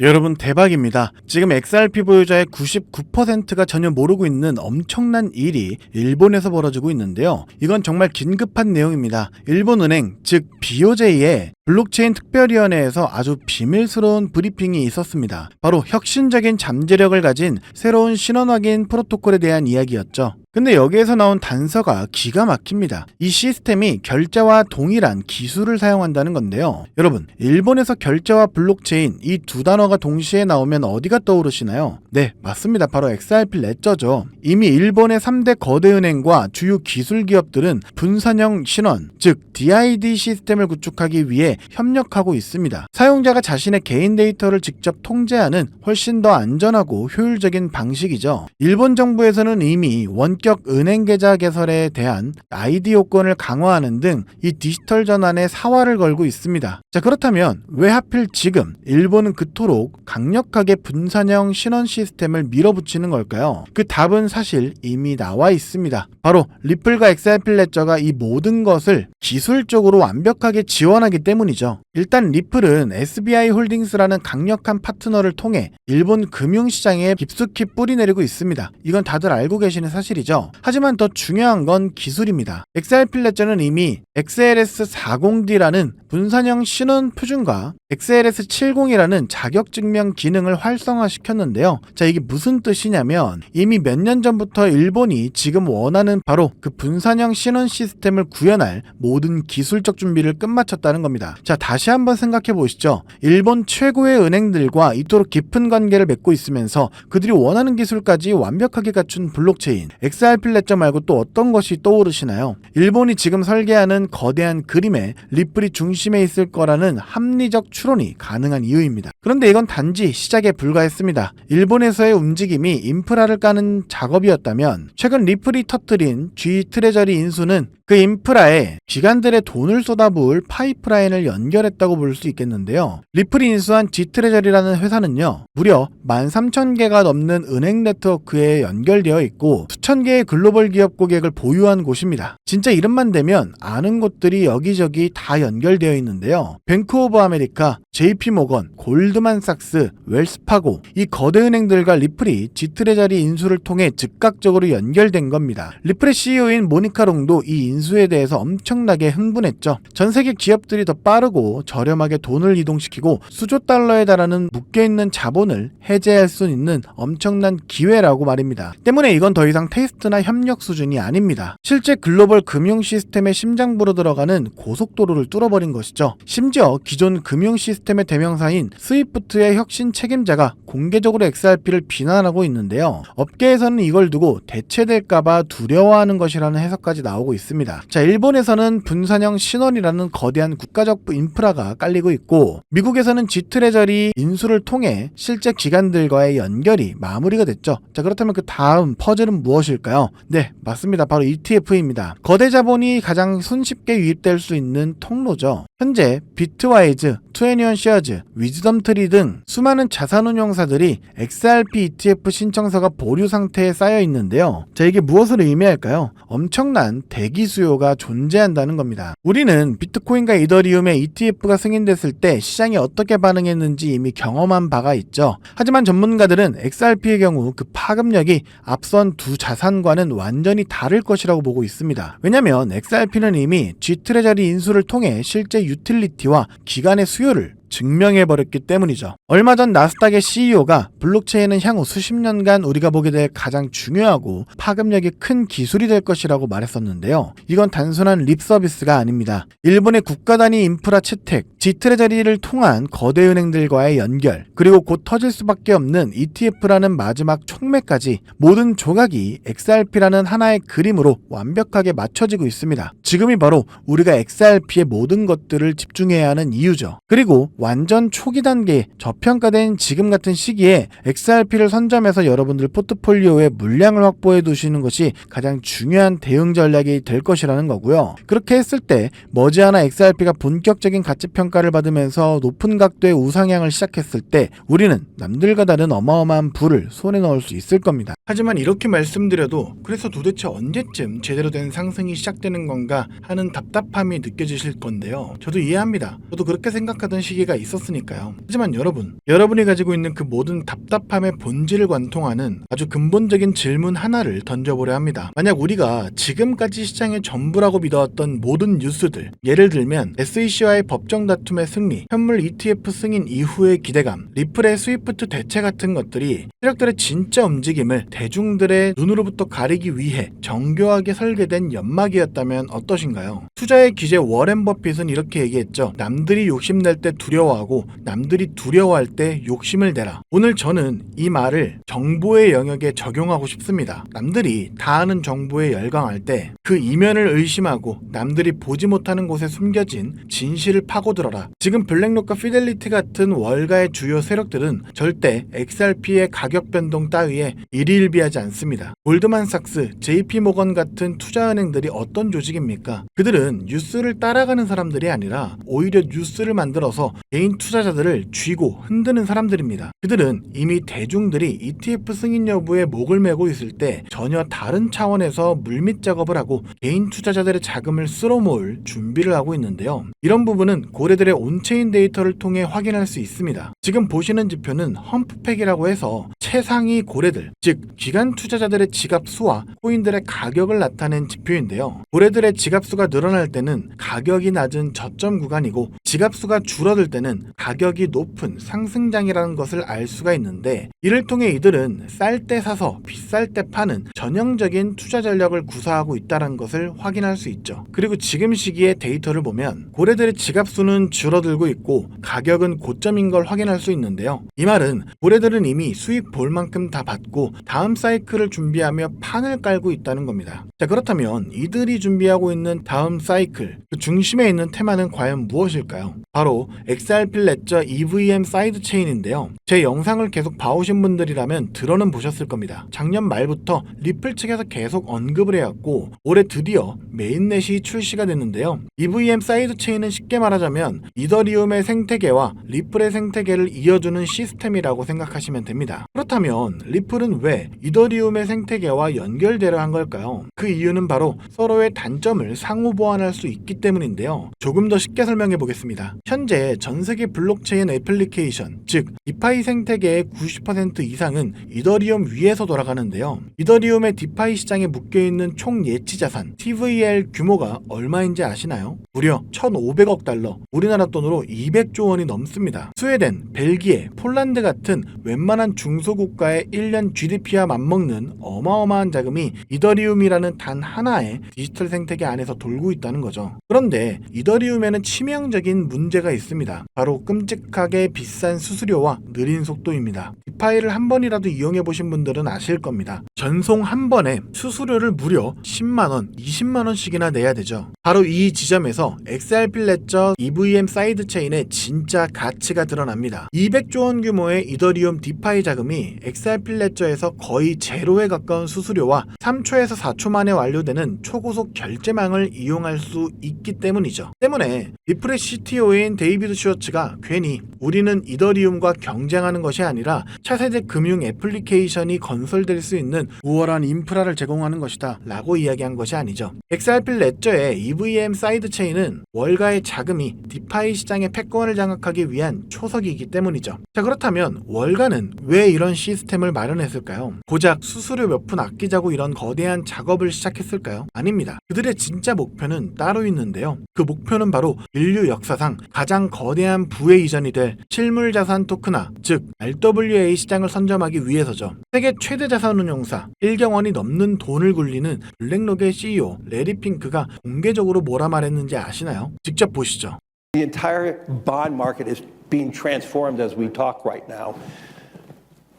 여러분 대박입니다. 지금 XRP 보유자의 99%가 전혀 모르고 있는 엄청난 일이 일본에서 벌어지고 있는데요. 이건 정말 긴급한 내용입니다. 일본은행, 즉 BOJ의 블록체인 특별위원회에서 아주 비밀스러운 브리핑이 있었습니다. 바로 혁신적인 잠재력을 가진 새로운 신원 확인 프로토콜에 대한 이야기였죠. 근데 여기에서 나온 단서가 기가 막힙니다. 이 시스템이 결제와 동일한 기술을 사용한다는 건데요. 여러분, 일본에서 결제와 블록체인 이 두 단어가 동시에 나오면 어디가 떠오르시나요? 네, 맞습니다. 바로 XRP 레저죠. 이미 일본의 3대 거대 은행과 주요 기술 기업들은 분산형 신원, 즉 DID 시스템을 구축하기 위해 협력하고 있습니다. 사용자가 자신의 개인 데이터를 직접 통제하는 훨씬 더 안전하고 효율적인 방식이죠. 일본 정부에서는 이미 원격 은행 계좌 개설에 대한 아이디 요건을 강화하는 등 이 디지털 전환에 사활을 걸고 있습니다. 자, 그렇다면 왜 하필 지금 일본은 그토록 강력하게 분산형 신원 시스템을 밀어붙이는 걸까요? 그 답은 사실 이미 나와 있습니다. 바로 리플과 XRP 레저가 이 모든 것을 기술적으로 완벽하게 지원하기 때문 이죠. 일단 리플은 SBI 홀딩스라는 강력한 파트너를 통해 일본 금융시장에 깊숙이 뿌리내리고 있습니다. 이건 다들 알고 계시는 사실이죠. 하지만 더 중요한 건 기술입니다. XRP 레저는 이미 XLS40D라는 분산형 신원 표준과 XLS70이라는 자격 증명 기능을 활성화시켰는데요. 자, 이게 무슨 뜻이냐면 이미 몇 년 전부터 일본이 지금 원하는 바로 그 분산형 신원 시스템을 구현할 모든 기술적 준비를 끝마쳤다는 겁니다. 자, 다시 한번 생각해 보시죠. 일본 최고의 은행들과 이토록 깊은 관계를 맺고 있으면서 그들이 원하는 기술까지 완벽하게 갖춘 블록체인, XRP 레저 말고 또 어떤 것이 떠오르시나요? 일본이 지금 설계하는 거대한 그림에 리플이 중심에 있을 거라는 합리적 추론이 가능한 이유입니다. 그런데 이건 단지 시작에 불과했습니다. 일본에서의 움직임이 인프라를 까는 작업이었다면 최근 리플이 터뜨린 G 트레저리 인수는 그 인프라에 기관들의 돈을 쏟아부을 파이프라인을 연결했다고 볼 수 있겠는데요. 리플이 인수한 G트레저리라는 회사는요, 무려 13,000개가 넘는 은행 네트워크에 연결되어 있고 수천 개의 글로벌 기업 고객을 보유한 곳입니다. 진짜 이름만 대면 아는 곳들이 여기저기 다 연결되어 있는데요. 뱅크 오브 아메리카, JP 모건, 골드만삭스, 웰스파고 이 거대 은행들과 리플이 G트레저리 인수를 통해 즉각적으로 연결된 겁니다. 리플의 CEO인 모니카 롱도 이 인수 에 대해서 엄청나게 흥분했죠. 전 세계 기업들이 더 빠르고 저렴하게 돈을 이동시키고 수조 달러에 달하는 묶여있는 자본을 해제할 수 있는 엄청난 기회라고 말입니다. 때문에 이건 더 이상 테스트나 협력 수준이 아닙니다. 실제 글로벌 금융 시스템의 심장부로 들어가는 고속도로를 뚫어버린 것이죠. 심지어 기존 금융 시스템의 대명사인 스위프트의 혁신 책임자가 공개적으로 XRP를 비난하고 있는데요. 업계에서는 이걸 두고 대체될까봐 두려워하는 것이라는 해석까지 나오고 있습니다. 자, 일본에서는 분산형 신원이라는 거대한 국가적 인프라가 깔리고 있고, 미국에서는 G트레저리 인수를 통해 실제 기관들과의 연결이 마무리가 됐죠. 자, 그렇다면 그 다음 퍼즐은 무엇일까요? 네, 맞습니다. 바로 ETF입니다. 거대 자본이 가장 손쉽게 유입될 수 있는 통로죠. 현재 비트와이즈, 투애니언 쉐어즈, 위즈덤 트리 등 수많은 자산운용사들이 XRP ETF 신청서가 보류 상태에 쌓여 있는데요. 자, 이게 무엇을 의미할까요? 엄청난 대기 수요가 존재한다는 겁니다. 우리는 비트코인과 이더리움의 ETF가 승인됐을 때 시장이 어떻게 반응했는지 이미 경험한 바가 있죠. 하지만 전문가들은 XRP의 경우 그 파급력이 앞선 두 자산과는 완전히 다를 것이라고 보고 있습니다. 왜냐하면 XRP는 이미 G트레저리 인수를 통해 실제 유틸리티와 기간의 수요 를 증명해버렸기 때문이죠. 얼마 전 나스닥의 CEO가 블록체인은 향후 수십 년간 우리가 보게 될 가장 중요하고 파급력이 큰 기술이 될 것이라고 말했었는데요. 이건 단순한 립 서비스가 아닙니다. 일본의 국가 단위 인프라 채택, G트레저리를 통한 거대 은행들과의 연결, 그리고 곧 터질 수밖에 없는 ETF라는 마지막 촉매까지 모든 조각이 XRP라는 하나의 그림으로 완벽하게 맞춰지고 있습니다. 지금이 바로 우리가 XRP의 모든 것들을 집중해야 하는 이유죠. 그리고 완전 초기 단계 저평가된 지금 같은 시기에 XRP를 선점해서 여러분들 포트폴리오에 물량을 확보해 두시는 것이 가장 중요한 대응 전략이 될 것이라는 거고요. 그렇게 했을 때 머지않아 XRP가 본격적인 가치 평가 평가를 받으면서 높은 각도의 우상향을 시작했을 때 우리는 남들과 다른 어마어마한 부를 손에 넣을 수 있을 겁니다. 하지만 이렇게 말씀드려도 그래서 도대체 언제쯤 제대로 된 상승이 시작되는 건가 하는 답답함이 느껴지실 건데요. 저도 이해합니다. 저도 그렇게 생각하던 시기가 있었으니까요. 하지만 여러분, 여러분이 가지고 있는 그 모든 답답함의 본질을 관통하는 아주 근본적인 질문 하나를 던져보려 합니다. 만약 우리가 지금까지 시장의 전부라고 믿어왔던 모든 뉴스들, 예를 들면 SEC와의 법정 다 툼의 승리, 현물 ETF 승인 이후의 기대감, 리플의 스위프트 대체 같은 것들이 세력들의 진짜 움직임을 대중들의 눈으로부터 가리기 위해 정교하게 설계된 연막이었다면 어떠신가요? 투자의 기재 워렌 버핏은 이렇게 얘기했죠. 남들이 욕심낼 때 두려워하고 남들이 두려워할 때 욕심을 내라. 오늘 저는 이 말을 정보의 영역에 적용하고 싶습니다. 남들이 다 아는 정보에 열광할 때 그 이면을 의심하고 남들이 보지 못하는 곳에 숨겨진 진실을 파고들어 라. 지금 블랙록과 피델리티 같은 월가의 주요 세력들은 절대 XRP의 가격 변동 따위에 일희일비하지 않습니다. 골드만삭스, JP모건 같은 투자은행들이 어떤 조직입니까? 그들은 뉴스를 따라가는 사람들이 아니라 오히려 뉴스를 만들어서 개인 투자자들을 쥐고 흔드는 사람들입니다. 그들은 이미 대중들이 ETF 승인 여부에 목을 메고 있을 때 전혀 다른 차원에서 물밑 작업을 하고 개인 투자자들의 자금을 쓸어모을 준비를 하고 있는데요. 이런 부분은 고래 들의 온체인 데이터를 통해 확인할 수 있습니다. 지금 보시는 지표는 험프팩이라고 해서 최상위 고래들, 즉 기관 투자자들의 지갑 수와 코인들의 가격을 나타낸 지표인데요. 고래들의 지갑 수가 늘어날 때는 가격이 낮은 저점 구간이고 지갑 수가 줄어들 때는 가격이 높은 상승장이라는 것을 알 수가 있는데 이를 통해 이들은 쌀 때 사서 비쌀 때 파는 전형적인 투자 전략을 구사하고 있다는 것을 확인할 수 있죠. 그리고 지금 시기의 데이터를 보면 고래들의 지갑 수는 줄어들고 있고 가격은 고점인 걸 확인할 수 있는데요. 이 말은 고래들은 이미 수익 볼 만큼 다 받고 다음 사이클을 준비하며 판을 깔고 있다는 겁니다. 자 그렇다면 이들이 준비하고 있는 다음 사이클 그 중심에 있는 테마는 과연 무엇일까요? 바로 XRP 레저 EVM 사이드 체인인데요. 제 영상을 계속 봐오신 분들이라면 들어는 보셨을 겁니다. 작년 말부터 리플 측에서 계속 언급을 해왔고 올해 드디어 메인넷이 출시가 됐는데요. EVM 사이드 체인은 쉽게 말하자면 이더리움의 생태계와 리플의 생태계를 이어주는 시스템이라고 생각하시면 됩니다. 그렇다면 리플은 왜 이더리움의 생태계와 연결되려 한 걸까요? 그 이유는 바로 서로의 단점을 상호 보완할 수 있기 때문인데요. 조금 더 쉽게 설명해 보겠습니다. 현재 전 세계 블록체인 애플리케이션, 즉 디파이 생태계의 90% 이상은 이더리움 위에서 돌아가는데요. 이더리움의 디파이 시장에 묶여 있는 총 예치 자산 TVL 규모가 얼마인지 아시나요? 무려 1,500억 달러, 우리 나라 돈으로 200조 원이 넘습니다. 스웨덴, 벨기에, 폴란드 같은 웬만한 중소국가의 1년 GDP와 맞먹는 어마어마한 자금이 이더리움이라는 단 하나의 디지털 생태계 안에서 돌고 있다는 거죠. 그런데 이더리움에는 치명적인 문제가 있습니다. 바로 끔찍하게 비싼 수수료와 느린 속도입니다. 디파이를 한 번이라도 이용해 보신 분들은 아실 겁니다. 전송 한 번에 수수료를 무려 10만 원, 20만 원씩이나 내야 되죠. 바로 이 지점에서 XRP 레저 EVM 사이드 체인의 진짜 가치가 드러납니다. 200조 원 규모의 이더리움 디파이 자금이 XRP 레저에서 거의 제로에 가까운 수수료와 3초에서 4초 만에 완료되는 초고속 결제망을 이용할 수 있기 때문이죠. 때문에 리플의 CTO인 데이비드 슈어츠가 괜히 우리는 이더리움과 경쟁하는 것이 아니라 차세대 금융 애플리케이션이 건설될 수 있는 우월한 인프라를 제공하는 것이다 라고 이야기한 것이 아니죠. XRP 레저의 EVM 사이드 체인은 월가의 자금이 디 파이 시장의 패권을 장악하기 위한 초석이기 때문이죠. 자 그렇다면 월가는 왜 이런 시스템을 마련했을까요? 고작 수수료 몇 푼 아끼자고 이런 거대한 작업을 시작했을까요? 아닙니다. 그들의 진짜 목표는 따로 있는데요. 그 목표는 바로 인류 역사상 가장 거대한 부의 이전이 될 실물 자산 토크나 즉 RWA 시장을 선점하기 위해서죠. 세계 최대 자산 운용사 1경 원이 넘는 돈을 굴리는 블랙록의 CEO 레리 핑크가 공개적으로 뭐라 말했는지 아시나요? 직접 보시죠. The entire bond market is being transformed as we talk right now.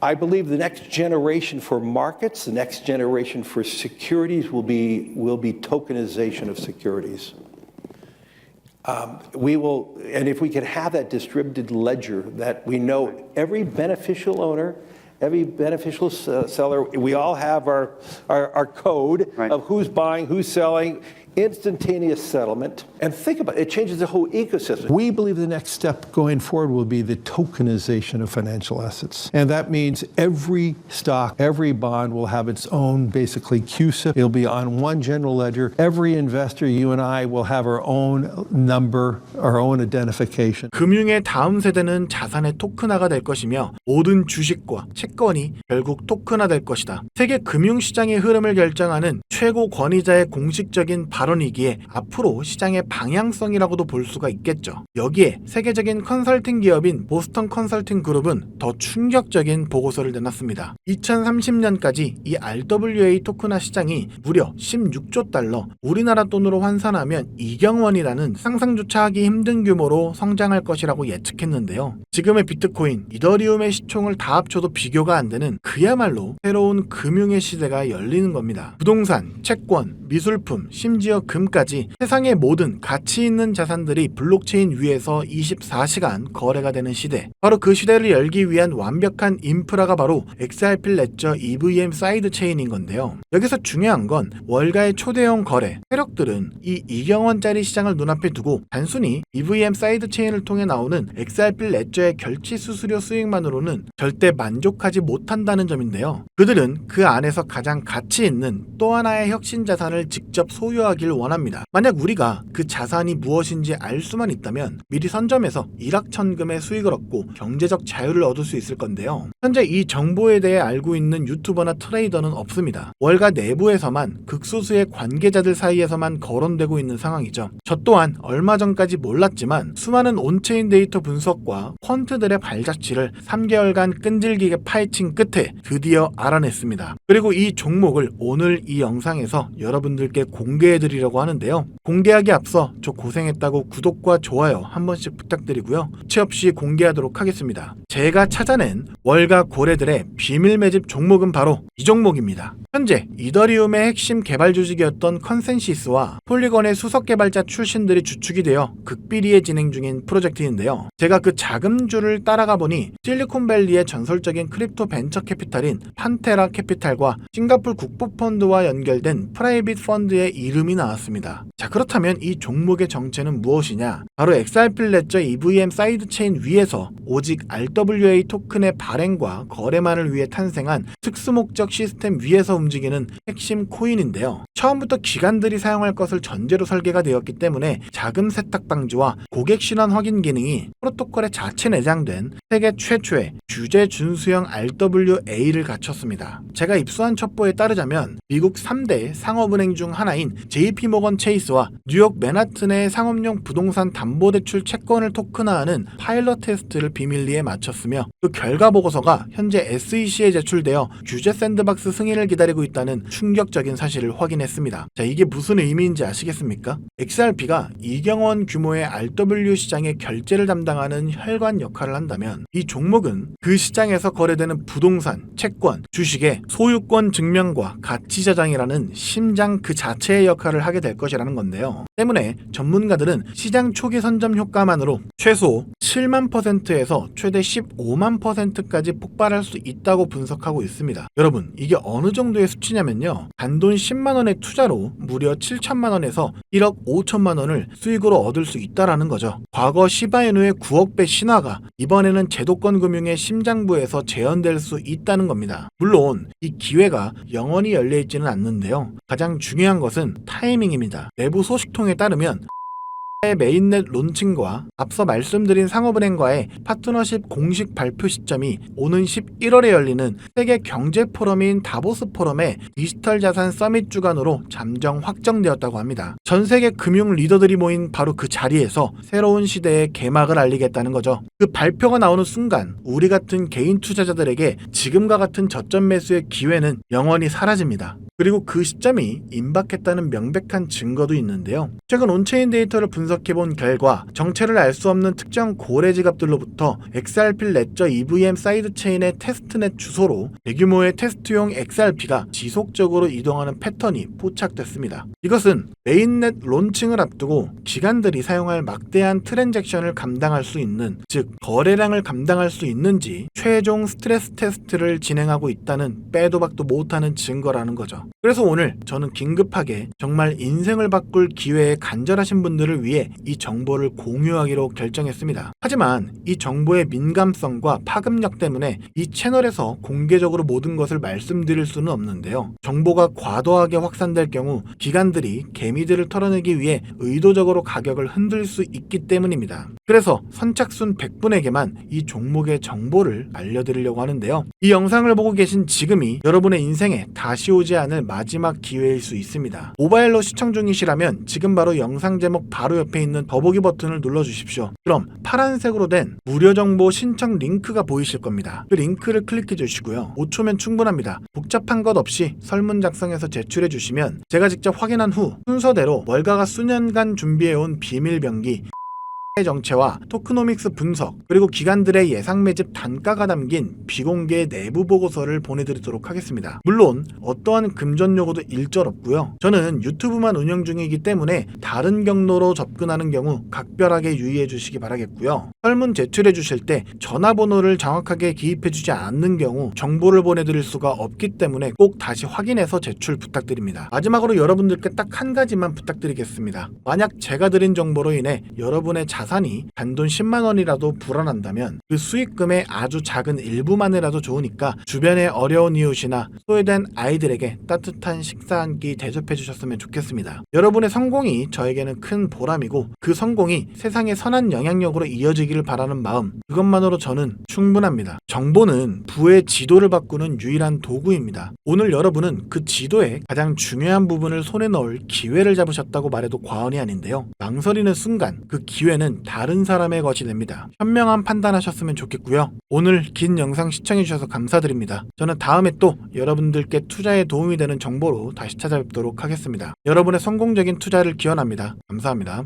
I believe the next generation for markets, the next generation for securities will be, will be tokenization of securities. Um, we will, and if we could have that distributed ledger that we know every beneficial owner, every beneficial uh, seller, we all have our, our, our code Right. of who's buying, who's selling. Instantaneous settlement. And think about it, it changes the whole ecosystem. We believe the next step going forward will be the tokenization of financial assets. And that means every stock, every bond will have its own basically CUSIP. It'll be on one general ledger. Every investor, you and I, will have our own number, our own identification. 금융의 다음 세대는 자산의 토큰화가 될 것이며 모든 주식과 채권이 결국 토큰화될 것이다. 세계 금융 시장의 흐름을 결정하는 최고 권위자의 공식적인 발언 이기에 앞으로 시장의 방향성이라고도 볼 수가 있겠죠. 여기에 세계적인 컨설팅 기업인 보스턴 컨설팅 그룹은 더 충격적인 보고서를 내놨습니다. 2030년까지 이 RWA 토큰화 시장이 무려 16조 달러, 우리나라 돈으로 환산하면 이경원이라는 상상조차 하기 힘든 규모로 성장할 것이라고 예측했는데요. 지금의 비트코인, 이더리움의 시총을 다 합쳐도 비교가 안 되는 그야말로 새로운 금융의 시대가 열리는 겁니다. 부동산, 채권, 미술품, 심지어 금까지 세상의 모든 가치 있는 자산들이 블록체인 위에서 24시간 거래가 되는 시대. 바로 그 시대를 열기 위한 완벽한 인프라가 바로 XRP 레저 EVM 사이드 체인인 건데요. 여기서 중요한 건 월가의 초대형 거래, 세력들은 이 2경 원짜리 시장을 눈앞에 두고 단순히 EVM 사이드 체인을 통해 나오는 XRP 레저의 결치 수수료 수익만으로는 절대 만족하지 못한다는 점인데요. 그들은 그 안에서 가장 가치 있는 또 하나의 혁신 자산을 직접 소유하 길 원합니다. 만약 우리가 그 자산이 무엇인지 알 수만 있다면 미리 선점해서 일확천금의 수익을 얻고 경제적 자유를 얻을 수 있을 건데요. 현재 이 정보에 대해 알고 있는 유튜버나 트레이더는 없습니다. 월가 내부에서만 극소수의 관계자들 사이에서만 거론되고 있는 상황이죠. 저 또한 얼마 전까지 몰랐지만 수많은 온체인 데이터 분석과 퀀트들의 발자취를 3개월간 끈질기게 파헤친 끝에 드디어 알아냈습니다. 그리고 이 종목을 오늘 이 영상에서 여러분들께 공개해드 리려고 하는데요. 공개하기 앞서 저 고생했다고 구독과 좋아요 한 번씩 부탁드리고요. 채 없이 공개하도록 하겠습니다. 제가 찾아낸 월가 고래들의 비밀 매집 종목은 바로 이 종목입니다. 현재 이더리움의 핵심 개발 조직이었던 컨센시스와 폴리건의 수석 개발자 출신들이 주축이 되어 극비리에 진행 중인 프로젝트인데요. 제가 그 자금줄을 따라가 보니 실리콘밸리의 전설적인 크립토 벤처 캐피탈인 판테라 캐피탈과 싱가폴 국부펀드와 연결된 프라이빗 펀드의 이름이 나왔습니다. 자 그렇다면 이 종목의 정체는 무엇이냐? 바로 XRP 레저 EVM 사이드 체인 위에서 오직 RWA 토큰의 발행과 거래만을 위해 탄생한 특수목적 시스템 위에서 움직이는 핵심 코인인데요. 처음부터 기관들이 사용할 것을 전제로 설계가 되었기 때문에 자금 세탁 방지와 고객 신원 확인 기능이 프로토콜에 자체 내장된 세계 최초의 규제 준수형 RWA를 갖췄습니다. 제가 입수한 첩보에 따르자면 미국 3대 상업은행 중 하나인 JP모건 체이스와 뉴욕 맨하튼의 상업용 부동산 담보대출 채권을 토큰화하는 파일럿 테스트를 비밀리에 마쳤으며 그 결과 보고서가 현재 SEC에 제출되어 규제 샌드박스 승인을 기다리고 있다는 충격적인 사실을 확인했습니다. 자, 이게 무슨 의미인지 아시겠습니까? XRP가 이경원 규모의 RW 시장의 결제를 담당하는 혈관 역할을 한다면 이 종목은 그 시장에서 거래되는 부동산, 채권, 주식의 소유권 증명과 가치 저장이라는 심장 그 자체의 역할을 하게 될 것이라는 건데요. 때문에 전문가들은 시장 초기 선점 효과만으로 최소 7만 퍼센트에서 최대 15만 퍼센트까지 폭발할 수 있다고 분석하고 있습니다. 여러분, 이게 어느 정도의 수치냐면요. 단돈 10만 원의 투자로 무려 7천만 원에서 1억 5천만 원을 수익으로 얻을 수 있다라는 거죠. 과거 시바이누의 9억 배 신화가 이번에는 제도권 금융의 심장부에서 재현될 수 있다는 겁니다. 물론 이 기회가 영원히 열려 있지는 않는데요. 가장 중요한 것은 타이 밍입니다. 내부 소식통에 따르면 의 메인넷 론칭과 앞서 말씀드린 상업은행과의 파트너십 공식 발표 시점이 오는 11월에 열리는 세계 경제 포럼인 다보스 포럼의 디지털 자산 서밋 주간으로 잠정 확정되었다고 합니다. 전 세계 금융 리더들이 모인 바로 그 자리에서 새로운 시대의 개막을 알리겠다는 거죠. 그 발표가 나오는 순간 우리 같은 개인 투자자들에게 지금과 같은 저점 매수의 기회는 영원히 사라집니다. 그리고 그 시점이 임박했다는 명백한 증거도 있는데요. 최근 온체인 데이터를 분석해본 결과 정체를 알 수 없는 특정 고래 지갑들로부터 XRP 레저 EVM 사이드 체인의 테스트넷 주소로 대규모의 테스트용 XRP가 지속적으로 이동하는 패턴이 포착됐습니다. 이것은 메인넷 론칭을 앞두고 기관들이 사용할 막대한 트랜잭션을 감당할 수 있는 즉 거래량을 감당할 수 있는지 최종 스트레스 테스트를 진행하고 있다는 빼도 박도 못하는 증거라는 거죠. 그래서 오늘 저는 긴급하게 정말 인생을 바꿀 기회에 간절하신 분들을 위해 이 정보를 공유하기로 결정했습니다. 하지만 이 정보의 민감성과 파급력 때문에 이 채널에서 공개적으로 모든 것을 말씀드릴 수는 없는데요. 정보가 과도하게 확산될 경우 기관들이 개미들을 털어내기 위해 의도적으로 가격을 흔들 수 있기 때문입니다. 그래서 선착순 100분에게만 이 종목의 정보를 알려드리려고 하는데요. 이 영상을 보고 계신 지금이 여러분의 인생에 다시 오지 않을 마지막 기회일 수 있습니다. 모바일로 시청 중이시라면 지금 바로 영상 제목 바로 옆에 있는 더보기 버튼을 눌러주십시오. 그럼 파란색으로 된 무료 정보 신청 링크가 보이실 겁니다. 그 링크를 클릭해 주시고요. 5초면 충분합니다. 복잡한 것 없이 설문 작성해서 제출해 주시면 제가 직접 확인한 후 순서대로 월가가 수년간 준비해온 비밀 병기 정체와 토크노믹스 분석 그리고 기관들의 예상 매집 단가가 담긴 비공개 내부 보고서를 보내드리도록 하겠습니다. 물론 어떠한 금전 요구도 일절 없고요. 저는 유튜브만 운영 중이기 때문에 다른 경로로 접근하는 경우 각별하게 유의해 주시기 바라겠고요. 설문 제출해 주실 때 전화번호를 정확하게 기입해 주지 않는 경우 정보를 보내드릴 수가 없기 때문에 꼭 다시 확인해서 제출 부탁드립니다. 마지막으로 여러분들께 딱 한 가지만 부탁드리겠습니다. 만약 제가 드린 정보로 인해 여러분의 자산 이 단돈 10만 원이라도 불어난다면 그 수익금의 아주 작은 일부만이라도 좋으니까 주변의 어려운 이웃이나 소외된 아이들에게 따뜻한 식사 한 끼 대접해 주셨으면 좋겠습니다. 여러분의 성공이 저에게는 큰 보람이고 그 성공이 세상의 선한 영향력으로 이어지기를 바라는 마음 그것만으로 저는 충분합니다. 정보는 부의 지도를 바꾸는 유일한 도구입니다. 오늘 여러분은 그 지도의 가장 중요한 부분을 손에 넣을 기회를 잡으셨다고 말해도 과언이 아닌데요. 망설이는 순간 그 기회 는 다른 사람의 것이 됩니다. 현명한 판단하셨으면 좋겠고요. 오늘 긴 영상 시청해주셔서 감사드립니다. 저는 다음에 또 여러분들께 투자에 도움이 되는 정보로 다시 찾아뵙도록 하겠습니다. 여러분의 성공적인 투자를 기원합니다. 감사합니다.